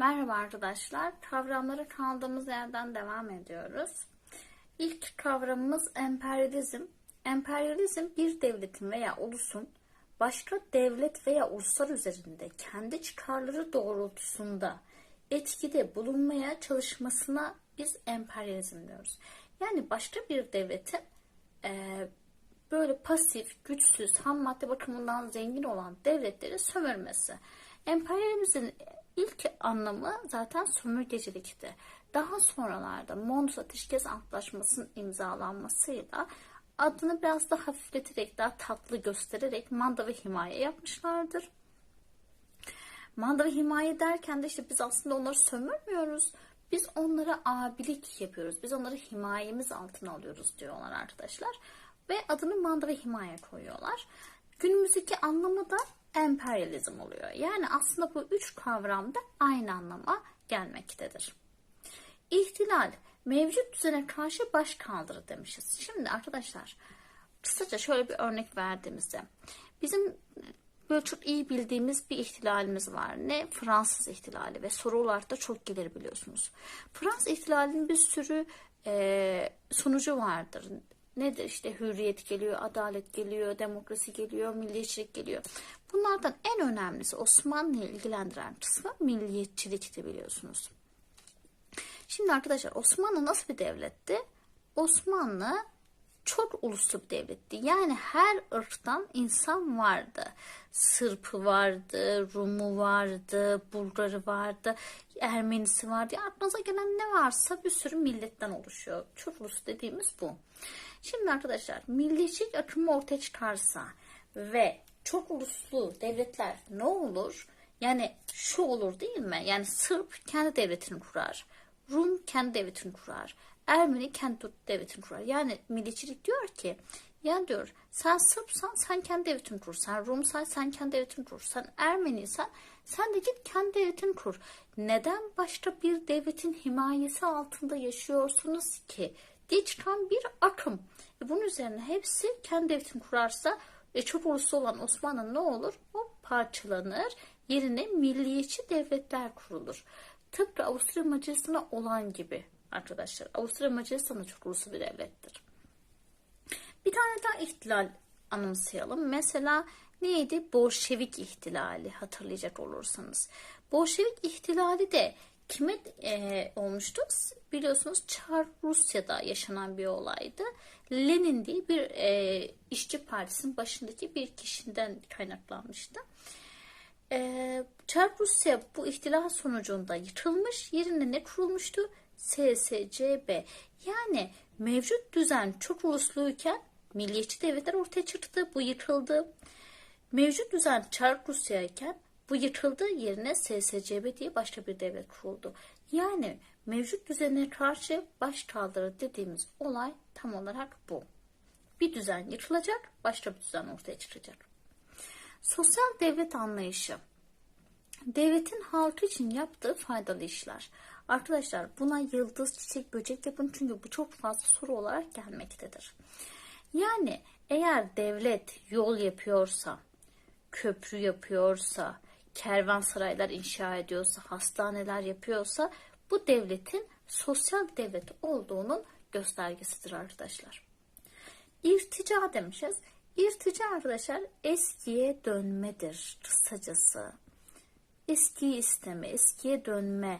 Merhaba arkadaşlar. Kavramları kaldığımız yerden devam ediyoruz. İlk kavramımız emperyalizm. Emperyalizm bir devletin veya ulusun başka devlet veya uluslar üzerinde kendi çıkarları doğrultusunda etkide bulunmaya çalışmasına biz emperyalizm diyoruz. Yani başka bir devletin e, böyle pasif, güçsüz, ham madde bakımından zengin olan devletleri sömürmesi. Emperyalizmin ilk anlamı zaten sömürgecilikti. Daha sonralarda Mondros Ateşkes Antlaşması'nın imzalanmasıyla adını biraz daha hafifleterek, daha tatlı göstererek manda ve himaye yapmışlardır. Manda ve himaye derken de işte biz aslında onları sömürmüyoruz. Biz onlara abilik yapıyoruz. Biz onları himayemiz altına alıyoruz diyorlar arkadaşlar. Ve adını manda ve himaye koyuyorlar. Günümüzdeki anlamı da emperyalizm oluyor. Yani aslında bu üç kavram da aynı anlama gelmektedir. İhtilal, mevcut düzene karşı baş kaldırı demişiz. Şimdi arkadaşlar kısaca şöyle bir örnek verdiğimizde bizim böyle çok iyi bildiğimiz bir ihtilalimiz var. Ne? Fransız ihtilali ve sorularda çok gelir biliyorsunuz. Fransız ihtilalinin bir sürü e, sonucu vardır. Nedir? İşte hürriyet geliyor, adalet geliyor, demokrasi geliyor, milliyetçilik geliyor. Bunlardan en önemlisi Osmanlı'yı ilgilendiren kısmı milliyetçilikti biliyorsunuz. Şimdi arkadaşlar Osmanlı nasıl bir devletti? Osmanlı çok uluslu bir devletti. Yani her ırktan insan vardı. Sırpı vardı, Rumu vardı, Bulgarı vardı, Ermenisi vardı. Aklınıza gelen ne varsa bir sürü milletten oluşuyor. Çok ulus dediğimiz bu. Şimdi arkadaşlar milliyetçilik akımı ortaya çıkarsa ve çok uluslu devletler ne olur? Yani şu olur değil mi? Yani Sırp kendi devletini kurar. Rum kendi devletini kurar. Ermeni kendi devletini kurar. Yani milliyetçilik diyor ki yani diyor sen Sırpsan sen kendi devletini kur. Sen Rumsan sen kendi devletini kur. Sen Ermeniysen sen de git kendi devletini kur. Neden başka bir devletin himayesi altında yaşıyorsunuz ki? diye çıkan bir akım. E bunun üzerine hepsi kendi devletini kurarsa e, çok uluslu olan Osmanlı ne olur? O parçalanır. Yerine milliyetçi devletler kurulur. Tıpkı Avusturya Macaristan'a olan gibi arkadaşlar. Avusturya Macaristan da çok uluslu bir devlettir. Bir tane daha ihtilal anımsayalım. Mesela neydi? Bolşevik ihtilali hatırlayacak olursanız. Bolşevik ihtilali de kime e, olmuştu? Biliyorsunuz Çar Rusya'da yaşanan bir olaydı. Lenin diye bir e, işçi partisinin başındaki bir kişiden kaynaklanmıştı. E, Çar Rusya bu ihtilal sonucunda yıkılmış. Yerine ne kurulmuştu? SSCB. Yani mevcut düzen çok ulusluyken milliyetçi devletler ortaya çıktı. Bu yıkıldı. Mevcut düzen Çar Rusya iken bu yıkıldı yerine SSCB diye başka bir devlet kuruldu. Yani mevcut düzene karşı baş kaldırı dediğimiz olay tam olarak bu. Bir düzen yıkılacak, başka bir düzen ortaya çıkacak. Sosyal devlet anlayışı. Devletin halkı için yaptığı faydalı işler. Arkadaşlar buna yıldız, çiçek, böcek yapın çünkü bu çok fazla soru olarak gelmektedir. Yani eğer devlet yol yapıyorsa, köprü yapıyorsa, kervansaraylar inşa ediyorsa, hastaneler yapıyorsa bu devletin sosyal devlet olduğunun göstergesidir arkadaşlar. İrtica demişiz. İrtica arkadaşlar eskiye dönmedir kısacası. Eskiyi isteme, eskiye dönme,